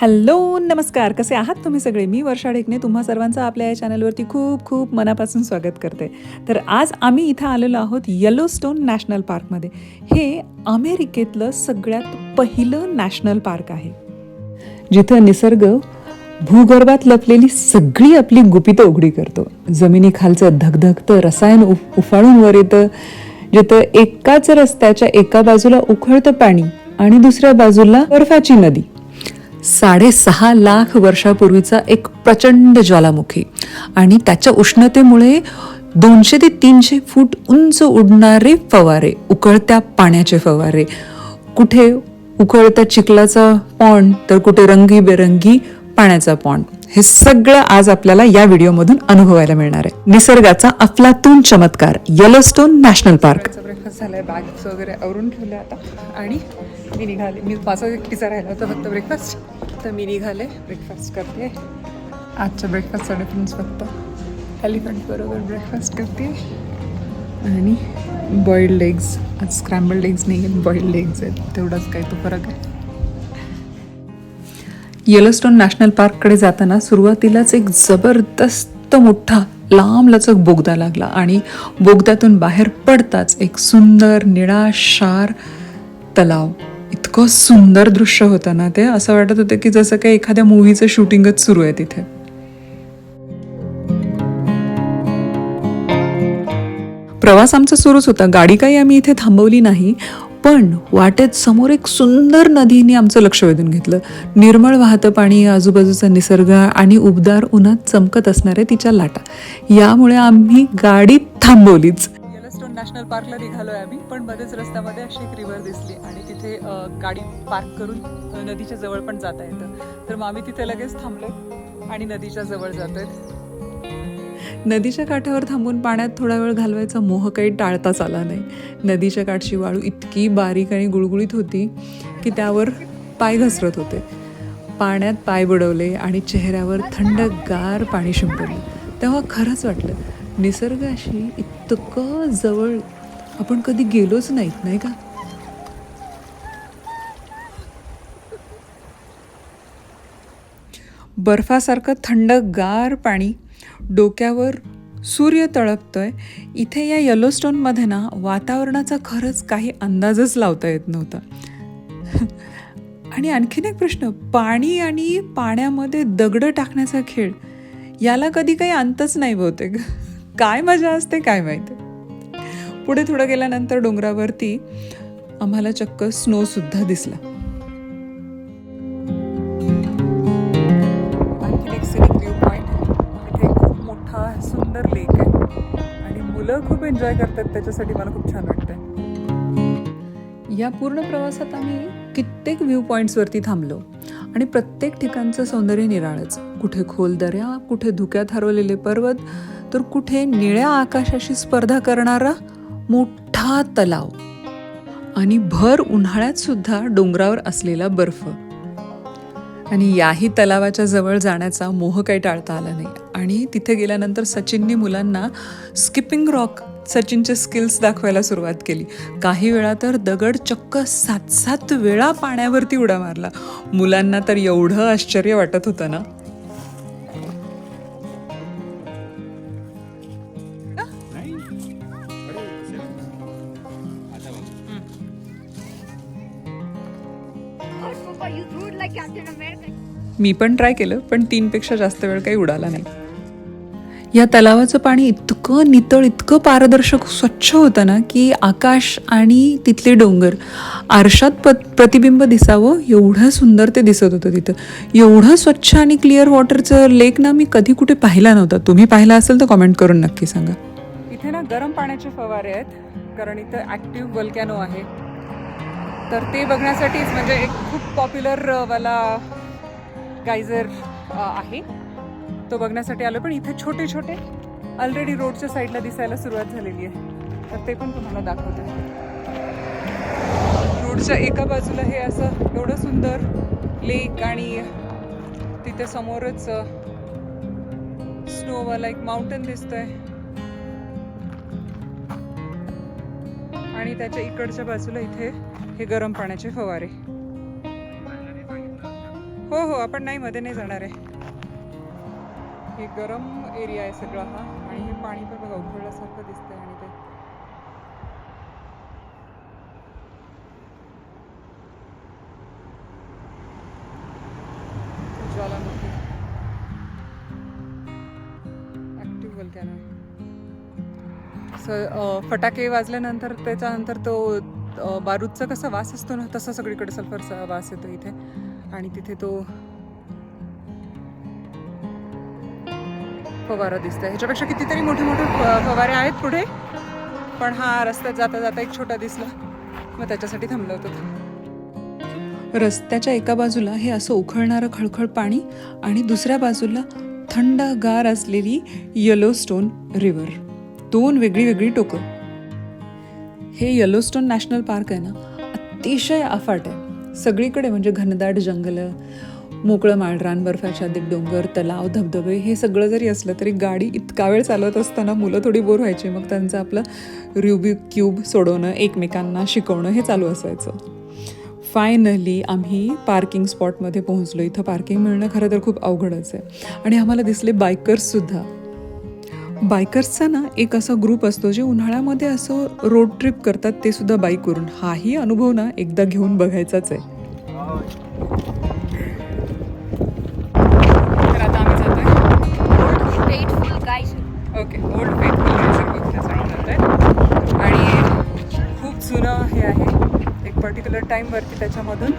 Hello नमस्कार. कसे आहात तुम्ही सगळे? मी वर्षा ढेकणे. तुम्हा सर्वांचं आपल्या या चॅनलवरती खूप खूप मनापासून स्वागत करते. तर आज आम्ही इथं आलेलो आहोत येलोस्टोन नॅशनल पार्कमध्ये हे अमेरिकेतलं सगळ्यात पहिलं नॅशनल पार्क आहे. जिथं निसर्ग भूगर्भात लपलेली सगळी आपली गुपितं उघडी करतो. जमिनीखालचं धगधगतं रसायन उफ उफाळून वर येतं. जिथं एकाच रस्त्याच्या एका बाजूला उखळतं पाणी आणि दुसऱ्या बाजूला बर्फाची नदी. साडेसहा लाख वर्षापूर्वीचा एक प्रचंड ज्वालामुखी आणि त्याच्या उष्णतेमुळे दोनशे ते तीनशे फूट उंच उडणारे फवारे उकळत्या पाण्याचे फवारे. कुठे उकळत्या चिखलाचा पॉन्ड तर कुठे रंगीबेरंगी पाण्याचा पॉन्ड हे सगळं आज आपल्याला या व्हिडिओमधून अनुभवायला मिळणार आहे. निसर्गाचा अफलातून चमत्कार येलोस्टोन नॅशनल पार्क ब्रेकफास्ट झालाय बॅग्स वगैरे आवरून ठेवले आता. आणि मी निघाले. मी माझा एकटीचा राहिला होता फक्त ब्रेकफास्ट तर मी निघाले ब्रेकफास्ट करते. आजच्या ब्रेकफास्टचा डिफरन्स फक्त. एलिफंट बरोबर ब्रेकफास्ट करते. आणि बॉईल्ड लेग्स आज स्क्रॅम्बल्ड लेग्स नाही आहेत बॉईल्ड लेग्स आहेत. तेवढाच काय तो फरक आहे. येलोस्टोन नॅशनल पार्ककडे जाताना सुरुवातीलाच एक जबरदस्त मोठा लांबलचक बोगदा लागला आणि बोगद्यातून बाहेर पडताच एक सुंदर निळाशार तलाव. इतकं सुंदर दृश्य होतं ना ते. असं वाटत होतं की जसं काही एखाद्या मूवीचं शूटिंगच सुरू आहे तिथे. प्रवास आमचा सुरूच होता. गाडी काही आम्ही इथे थांबवली नाही. पण वाटेत समोर एक सुंदर नदीने आमचं लक्ष वेधून घेतलं. निर्मळ वाहतं पाणी आजूबाजूचा निसर्ग आणि उबदार उन्हात चमकत असणाऱ्या तिच्या लाटा. यामुळे आम्ही गाडी थांबवलीच. येलोस्टोन नॅशनल पार्कला निघालोय आम्ही पण मध्येच रस्त्यामध्ये अशी एक रिव्हर दिसली आणि तिथे गाडी पार्क करून नदीच्या जवळ पण जाता येतं. तर मग आम्ही तिथे लगेच थांबलो आणि नदीच्या जवळ जातोय. नदीच्या काठावर थांबून पाण्यात थोडा वेळ घालवायचा मोह काही टाळताच आला नाही. नदीच्या काठची वाळू इतकी बारीक आणि गुळगुळीत होती की त्यावर पाय घसरत होते. पाण्यात पाय बुडवले आणि चेहऱ्यावर थंडगार पाणी शिंपडलं. तेव्हा खरंच वाटलं निसर्गाशी इतकं जवळ आपण कधी गेलोच नाहीत नाही का? बर्फासारखं थंडगार पाणी डोक्यावर सूर्य तळपतोय इथे या येलोस्टोनमध्ये ना वातावरणाचा खरंच काही अंदाजच लावता येत नव्हता. आणि आणखीन एक प्रश्न पाणी आणि पाण्यामध्ये दगडं टाकण्याचा खेळ याला कधी काही अंतच नाही बहुतेक. काय मजा असते काय माहिती. पुढे थोडं गेल्यानंतर डोंगरावरती आम्हाला चक्क स्नोसुद्धा दिसला. हा मोठा सुंदर लेक आहे. आणि मुलं खूप एन्जॉय करतात त्याच्यासाठी मला खूप छान वाटतं या पूर्ण प्रवासात आम्ही कित्येक व्ह्यू पॉईंट्सवरती थांबलो. आणि प्रत्येक ठिकाणचं सौंदर्य निराळच. कुठे खोल दऱ्या कुठे धुक्यात हरवलेले पर्वत तर कुठे निळ्या आकाशाशी स्पर्धा करणारा मोठा तलाव. आणि भर उन्हाळ्यात सुद्धा डोंगरावर असलेला बर्फ. आणि याही तलावाच्या जवळ जाण्याचा मोह काही टाळता आला नाही. आणि तिथे गेल्यानंतर सचिननी मुलांना स्किपिंग रॉक सचिनचे स्किल्स दाखवायला सुरुवात केली. काही वेळा तर दगड चक्क सात सात वेळा पाण्यावरती उड्या मारला. मुलांना तर एवढं आश्चर्य वाटत होतं ना? मी पण ट्राय केलं पण तीनपेक्षा जास्त वेळ काही उडाला नाही. या तलावाचं पाणी इतकं नितळ इतकं पारदर्शक स्वच्छ होतं ना की आकाश आणि तिथले डोंगर आरशात प प्रतिबिंब दिसावं एवढं सुंदर ते दिसत होतं तिथं. एवढं स्वच्छ आणि क्लिअर वॉटरचं लेक ना मी कधी कुठे पाहिला नव्हता. तुम्ही पाहिला असेल तर कमेंट करून नक्की सांगा. इथे ना गरम पाण्याचे फवारे आहेत कारण इथं ॲक्टिव्ह वल्कॅनो आहे. तर ते बघण्यासाठीच म्हणजे एक खूप पॉप्युलर वाला गायझर आहे. तो बघण्यासाठी आलो पण इथे छोटे छोटे ऑलरेडी रोडच्या साईडला दिसायला सुरुवात झालेली आहे. तर ते पण तुम्हाला दाखवते. रोडच्या एका बाजूला हे असं एवढं सुंदर लेक आणि तिथे समोरच स्नोवाला एक माउंटन दिसतंय. आणि आणि त्याच्या इकडच्या बाजूला इथे हे गरम पाण्याचे फवारे. हो हो आपण नाही मध्ये नाही जाणार आहे. हे गरम एरिया आहे सगळा हा आणि हे पाणी पण बघा उकळल्यासारखं दिसतंय आणि ते. ज्वालामुखी. ॲक्टिव्ह स फटाके वाजल्यानंतर त्याच्यानंतर तो बारूदचा कसा वास असतो ना तसा सगळीकडे सल्फरचा वास येतो इथे. आणि तिथे तो फवारा दिसतोय. ह्याच्यापेक्षा कितीतरी मोठे मोठे फवारे आहेत पुढे पण हा रस्त्यात जाता जाता एक छोटा दिसला. मग त्याच्यासाठी थांबलो होतो रस्त्याच्या एका बाजूला हे असं उखळणारं खळखळ पाणी आणि दुसऱ्या बाजूला थंडगार असलेली येलोस्टोन रिव्हर दोन वेगळी वेगळी टोकं. हे येलोस्टोन नॅशनल पार्क आहे ना अतिशय अफाट आहे. सगळीकडे म्हणजे घनदाट जंगलं मोकळं माळरान बर्फाच्छादित डोंगर तलाव धबधबे हे सगळं जरी असलं तरी गाडी इतका वेळ चालवत असताना मुलं थोडी बोर व्हायची. मग त्यांचं आपलं रुबिक क्यूब सोडवणं एकमेकांना शिकवणं हे चालू असायचं. फायनली आम्ही पार्किंग स्पॉटमध्ये पोहोचलो. इथं पार्किंग मिळणं खरं तर खूप अवघडच आहे. आणि आम्हाला दिसले बायकर्ससुद्धा बायकर्सचा ना एक असा ग्रुप असतो जे उन्हाळ्यामध्ये असं रोड ट्रिप करतात ते सुद्धा बाईकवरून हाही अनुभव ना एकदा घेऊन बघायचाच आहे. ओके ओल्ड गायसर बघण्यासाठी जातोय. आणि खूप जुनं हे आहे. एक पर्टिक्युलर टाईमवरती त्याच्यामधून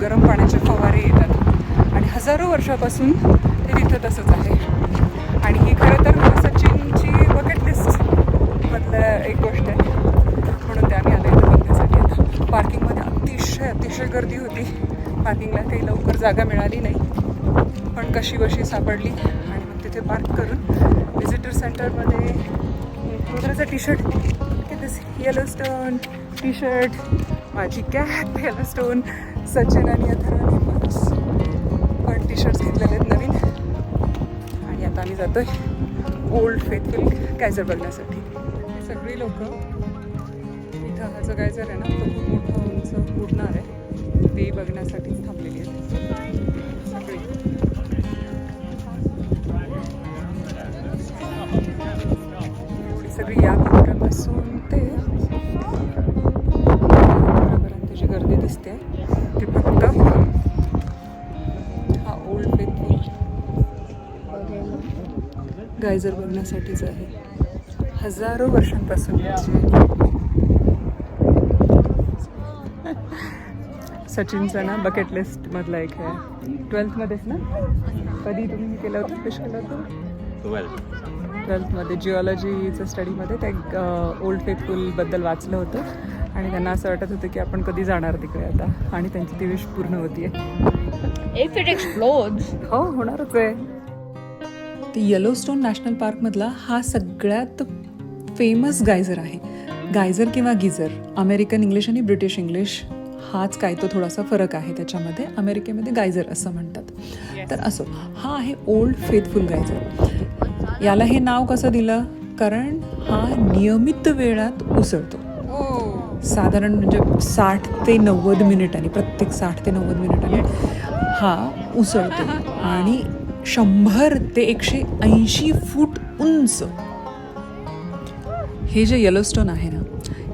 गरम पाण्याचे फवारे येतात. आणि हजारो वर्षापासून ते तिथं तसंच आहे. आणि ही खरं तर तर एक गोष्ट आहे. म्हणून ते आम्ही आलो इथं बघण्यासाठी आता. पार्किंगमध्ये अतिशय अतिशय गर्दी होती. पार्किंगला काही लवकर जागा मिळाली नाही. पण कशी बशी सापडली आणि मग तिथे पार्क करून व्हिजिटर सेंटरमध्ये रुद्राचा T shirt Yellowstone T shirt माझी कॅप येलो स्टोन सचिन आणि अथर्वनी बस पण टी शर्ट्स घेतलेले आहेत नवीन. आणि आता आम्ही जातोय ओल्ड फेथफुल कॅजर बघण्यासाठी. सगळी लोक इथं हा जो कायझर आहे ना तो खूप मोठं उंच उडणार आहे. ते बघण्यासाठीच थांबलेली आहेत. सगळी एवढी सगळी या कोपऱ्यापासून ते जी गर्दी दिसते ती फक्त हा ओल्ड फेथफुल गायझर बघण्यासाठीच आहे. हजारो वर्षांपासून. सचिनचा ना बकेट लिस्ट मधला एक आहे. ट्वेल्थमध्येच ना? कधी तुम्ही केलं होतं? फिश केलं होतं? ट्वेल्थमध्ये जिओलॉजीचं स्टडीमध्ये त्या ओल्ड फेथफुलबद्दल वाचलं होतं. आणि त्यांना असं वाटत होतं की आपण कधी जाणार तिकडे आता? आणि त्यांची ती विश पूर्ण explodes, हो होणारच आहे. ते येलोस्टोन नॅशनल पार्कमधला हा सगळ्यात फेमस गायझर आहे. गायझर किंवा गिझर अमेरिकन इंग्लिश आणि ब्रिटिश इंग्लिश हाच काय तो थोडासा फरक आहे त्याच्यामध्ये. अमेरिकेमध्ये गायझर असं म्हणतात. तर असो हा आहे ओल्ड फेथफुल गायझर याला हे नाव कसं दिलं? कारण हा नियमित वेळात उसळतो. साधारण म्हणजे साठ ते नव्वद मिनिटांनी प्रत्येक साठ ते नव्वद मिनिटांनी हा उसळतो. आणि शंभर ते एकशे ऐंशी फूट उंच हे जे येलोस्टोन आहे ना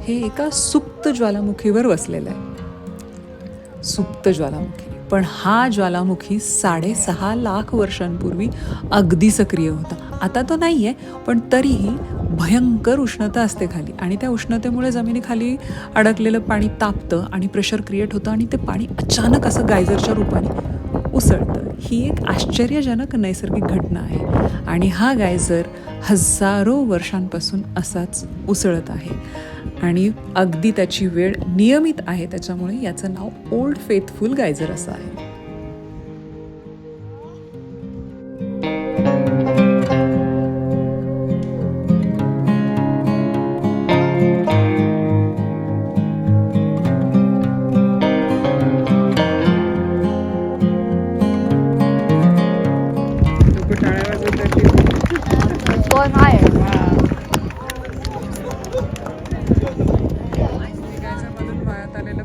हे एका सुप्त ज्वालामुखीवर वसलेलं आहे. सुप्त ज्वालामुखी. पण हा ज्वालामुखी साडेसहा लाख वर्षांपूर्वी अगदी सक्रिय होता. आता तो नाही आहे पण तरीही भयंकर उष्णता असते खाली. आणि त्या उष्णतेमुळे जमिनीखाली अडकलेलं पाणी तापतं आणि प्रेशर क्रिएट होतं आणि ते पाणी अचानक असं गायझरच्या रूपाने उसळतं. ही एक आश्चर्यजनक नैसर्गिक घटना आहे. आणि हा गायझर हजारो वर्षांपासून असाच उसळत आहे. आणि अगदी त्याची वेळ नियमित आहे त्याच्यामुळे याचं नाव ओल्ड फेथफुल गायझर असं आहे.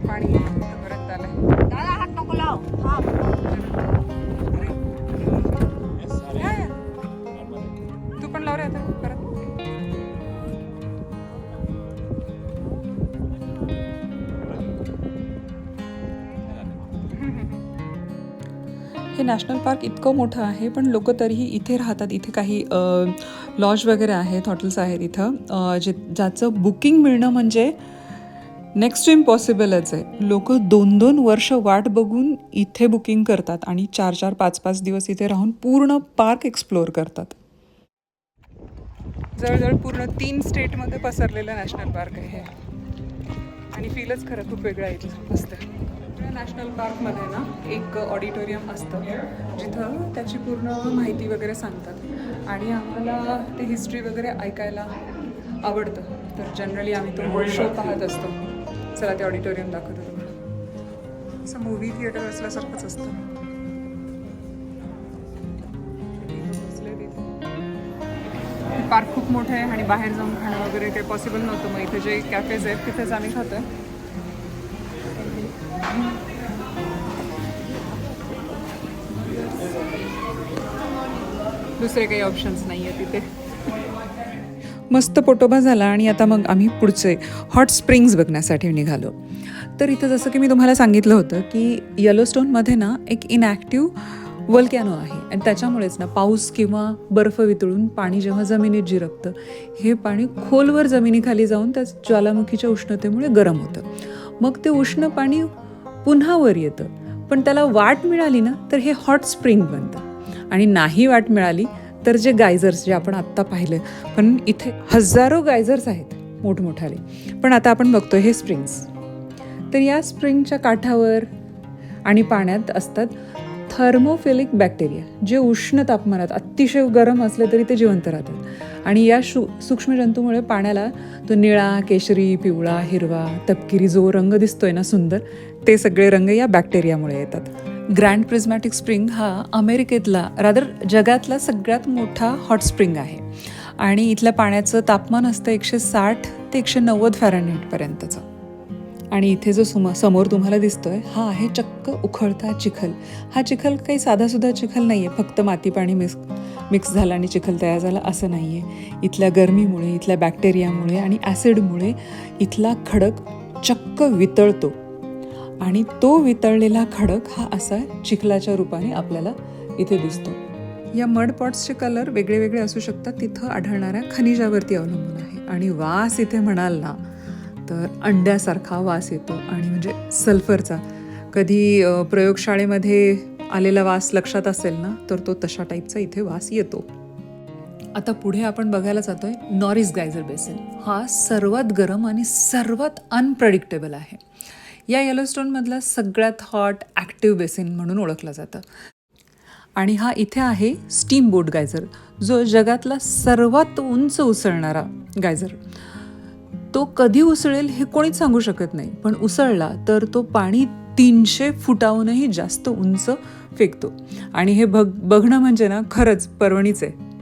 पाणी इथपर्यंत आलंय. दादा हात नको लाव. हा. तू पण लाव रे आता परत. हे नॅशनल पार्क इतकं मोठं आहे पण लोक तरीही इथे राहतात. इथे काही लॉज वगैरे आहेत हॉटेल्स आहेत इथं. जे ज्याचं बुकिंग मिळणं म्हणजे नेक्स्ट इम्पॉसिबलच आहे. लोक दोन दोन वर्ष वाट बघून इथे बुकिंग करतात आणि चार चार पाच पाच दिवस इथे राहून पूर्ण पार्क एक्सप्लोअर करतात. जवळजवळ पूर्ण तीन स्टेटमध्ये पसरलेलं नॅशनल पार्क आहे हे. आणि फीलच खरं खूप वेगळं आहे मस्त. नॅशनल पार्कमध्ये ना एक ऑडिटोरियम असतं. जिथं त्याची पूर्ण माहिती वगैरे सांगतात. आणि आम्हाला ते हिस्ट्री वगैरे ऐकायला आवडतं. तर जनरली आम्ही तो शो पाहत असतो. चला ते ऑडिटोरियम दाखवतो तुम्हाला. असं मूवी थिएटर असल्यासारखंच असतं. पार्क खूप मोठं आहे आणि बाहेर जाऊन खाणं वगैरे काही पॉसिबल नव्हतं. मग इथे जे कॅफेज आहेत तिथेच आम्ही खातोय. दुसरे काही ऑप्शन्स नाही आहे तिथे. मस्त पोटोबा झाला आणि आता मग आम्ही पुढचे हॉट स्प्रिंग्स बघण्यासाठी निघालो. तर इथं जसं की मी तुम्हाला सांगितलं होतं की येलोस्टोनमध्ये ना एक इनॅक्टिव्ह वल्कॅनो आहे. आणि त्याच्यामुळेच ना पाऊस किंवा बर्फ वितळून पाणी जेव्हा जमिनीत जिरकतं हे पाणी खोलवर जमिनीखाली जाऊन त्या ज्वालामुखीच्या उष्णतेमुळे गरम होतं. मग ते उष्ण पाणी पुन्हा वर येतं. पण त्याला वाट मिळाली ना तर हे हॉट स्प्रिंग बनतं. आणि नाही वाट मिळाली तर जे गायझर्स जे आपण आत्ता पाहिलं पण इथे हजारो गायझर्स आहेत मोठमोठाले. पण आता आपण बघतो हे स्प्रिंग्स तर या स्प्रिंगच्या काठावर आणि पाण्यात असतात थर्मोफिलिक बॅक्टेरिया जे उष्ण तापमानात अतिशय गरम असले तरी ते जिवंत राहतात. आणि या शु सूक्ष्मजंतूमुळे पाण्याला तो निळा केशरी पिवळा हिरवा तपकिरी जो रंग दिसतोय ना सुंदर ते सगळे रंग या बॅक्टेरियामुळे येतात. ग्रँड प्रिझमॅटिक स्प्रिंग हा अमेरिकेतला रादर जगातला सगळ्यात मोठा हॉट स्प्रिंग आहे. आणि इथल्या पाण्याचं तापमान असतं एकशे साठ ते एकशे नव्वद फॅरनहीटपर्यंतचं आणि इथे जो सुम समोर तुम्हाला दिसतोय हा आहे चक्क उखळता चिखल. हा चिखल काही साधासुद्धा चिखल नाही आहे फक्त माती पाणी मिक्स मिक्स झालं आणि चिखल तयार झाला असं नाही आहे इथल्या गरमीमुळे इथल्या बॅक्टेरियामुळे आणि ॲसिडमुळे इथला खडक चक्क वितळतो. आणि तो वितळलेला खडक हा असा चिखलाच्या रूपाने आपल्याला इथे दिसतो. या मड पॉट्सचे कलर वेगळे वेगळे असू शकतात. तिथं आढळणाऱ्या खनिजावरती अवलंबून आहे. आणि वास इथे म्हणाल ना तर अंड्यासारखा वास येतो. आणि म्हणजे सल्फरचा. कधी प्रयोगशाळेमध्ये आलेला वास लक्षात असेल ना तर तो तशा टाईपचा इथे वास येतो. आता पुढे आपण बघायला जातो आहे नॉरिस गायझर बेसिन. हा सर्वात गरम आणि सर्वात अनप्रडिक्टेबल आहे. या येलोस्टोनमधला सगळ्यात हॉट ॲक्टिव्ह बेसिन म्हणून ओळखलं जातं. आणि हा इथे आहे स्टीम बोट गायझर जो जगातला सर्वात उंच उसळणारा गायझर तो कधी उसळेल हे कोणीच सांगू शकत नाही पण उसळला तर तो पाणी तीनशे फुटाहूनही जास्त उंच फेकतो. आणि हे बघ बघणं म्हणजे ना खरंच पर्वणीच आहे.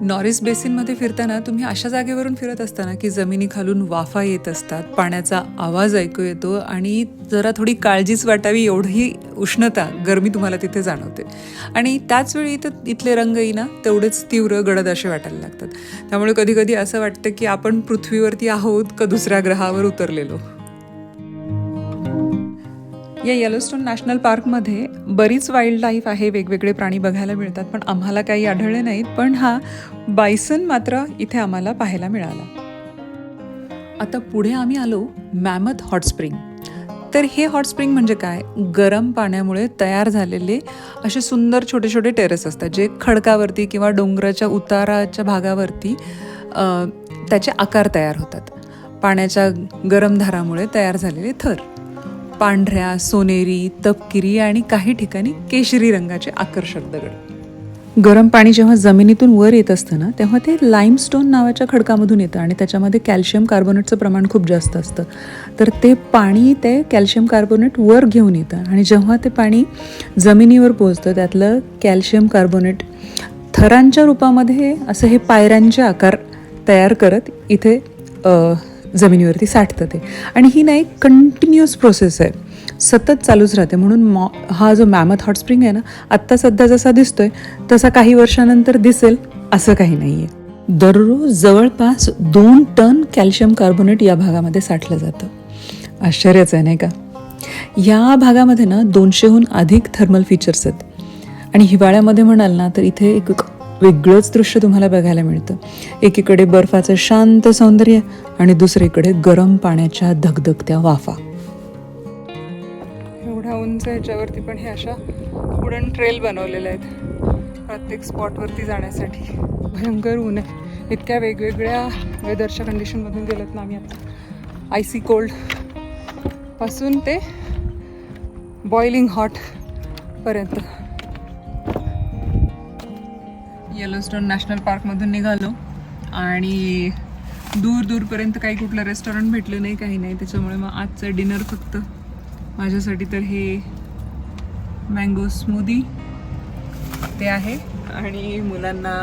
नॉरिस बेसिनमध्ये फिरताना तुम्ही अशा जागेवरून फिरत असताना की जमिनीखालून वाफा येत असतात पाण्याचा आवाज ऐकू येतो आणि जरा थोडी काळजीच वाटावी एवढी उष्णता गरमी तुम्हाला तिथे जाणवते. आणि त्याचवेळी तर इथं इथले रंगही ना तेवढेच तीव्र गडद असे वाटायला लागतात. त्यामुळे कधीकधी असं वाटतं की आपण पृथ्वीवरती आहोत का दुसऱ्या ग्रहावर उतरलेलो? या येलोस्टोन नॅशनल पार्कमध्ये बरीच वाईल्ड लाईफ आहे वेगवेगळे प्राणी बघायला मिळतात पण आम्हाला काही आढळले नाहीत. पण हा बायसन मात्र इथे आम्हाला पाहायला मिळाला. आता पुढे आम्ही आलो मॅमथ हॉट स्प्रिंग तर हे हॉट स्प्रिंग म्हणजे काय? गरम पाण्यामुळे तयार झालेले असे सुंदर छोटे छोटे टेरेस असतात जे खडकावरती किंवा डोंगराच्या उताराच्या भागावरती त्याचे आकार तयार होतात. पाण्याच्या गरम धारामुळे तयार झालेले थर. पांढऱ्या सोनेरी तपकिरी आणि काही ठिकाणी केशरी रंगाचे आकर्षक दगड. गरम पाणी जेव्हा जमिनीतून वर येत असतं ना तेव्हा ते लाईमस्टोन नावाच्या खडकामधून येतं आणि त्याच्यामध्ये कॅल्शियम कार्बोनेटचं प्रमाण खूप जास्त असतं. तर ते पाणी ते कॅल्शियम कार्बोनेट वर घेऊन येतं आणि जेव्हा ते पाणी जमिनीवर पोहोचतं त्यातलं कॅल्शियम कार्बोनेट थरांच्या रूपामध्ये असं हे पायऱ्यांचे आकार तयार करत इथे जमिनीवरती साठतं ते. आणि ही ना एक कंटिन्युअस प्रोसेस आहे. सतत चालूच राहते. म्हणून मॉ हा जो मॅमथ हॉट स्प्रिंग आहे ना आत्ता सध्या जसा दिसतोय तसा काही वर्षानंतर दिसेल असं काही नाही आहे दररोज जवळपास दोन टन कॅल्शियम कार्बोनेट या भागामध्ये साठलं जातं. आश्चर्यच आहे नाही का? या भागामध्ये ना दोनशेहून अधिक थर्मल फीचर्स आहेत. आणि हिवाळ्यामध्ये म्हणाल ना तर इथे एक वेगळंच दृश्य तुम्हाला बघायला मिळतं. एकीकडे बर्फाचं शांत सौंदर्य आणि दुसरीकडे गरम पाण्याच्या धगधगत्या वाफा. एवढ्या उंच याच्यावरती पण हे अशा वुडन ट्रेल बनवलेल्या आहेत. प्रत्येक स्पॉटवरती जाण्यासाठी. भयंकर ऊन आहे. इतक्या वेगवेगळ्या वेदरच्या कंडिशनमधून गेलोत ना आम्ही आता. आयसी कोल्डपासून ते बॉइलिंग हॉट पर्यंत. येलोस्टोन नॅशनल पार्कमधून निघालो. आणि दूर दूरपर्यंत काही कुठलं रेस्टॉरंट भेटलं नाही काही नाही. त्याच्यामुळे मग आजचं डिनर फक्त माझ्यासाठी तर हे मँगो स्मूदी ते आहे. आणि मुलांना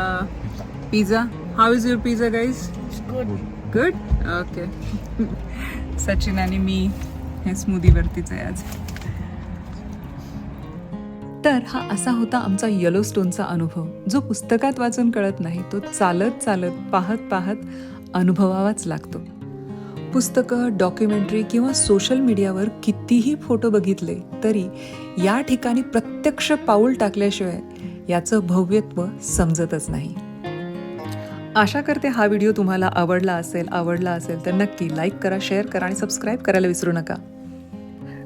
pizza how is your pizza guys. Good okay Sachin आणि मी हे स्मूदीवरतीच आहे आज. तर हा असा होता आमचा येलो स्टोनचा अनुभव जो पुस्तकात वाचून कळत नाही तो चालत चालत पाहत पाहत अनुभवावाच लागतो. पुस्तकं डॉक्युमेंटरी किंवा सोशल मीडियावर कितीही फोटो बघितले तरी या ठिकाणी प्रत्यक्ष पाऊल टाकल्याशिवाय याचं भव्यत्व समजतच नाही. आशा करते हा व्हिडिओ तुम्हाला आवडला असेल आवडला असेल तर नक्की लाईक करा शेअर करा आणि सबस्क्राईब करायला विसरू नका.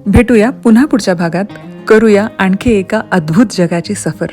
भेटूया पुन्हा पुढच्या भागात. करूया आणखी एका अद्भुत जगाची सफर.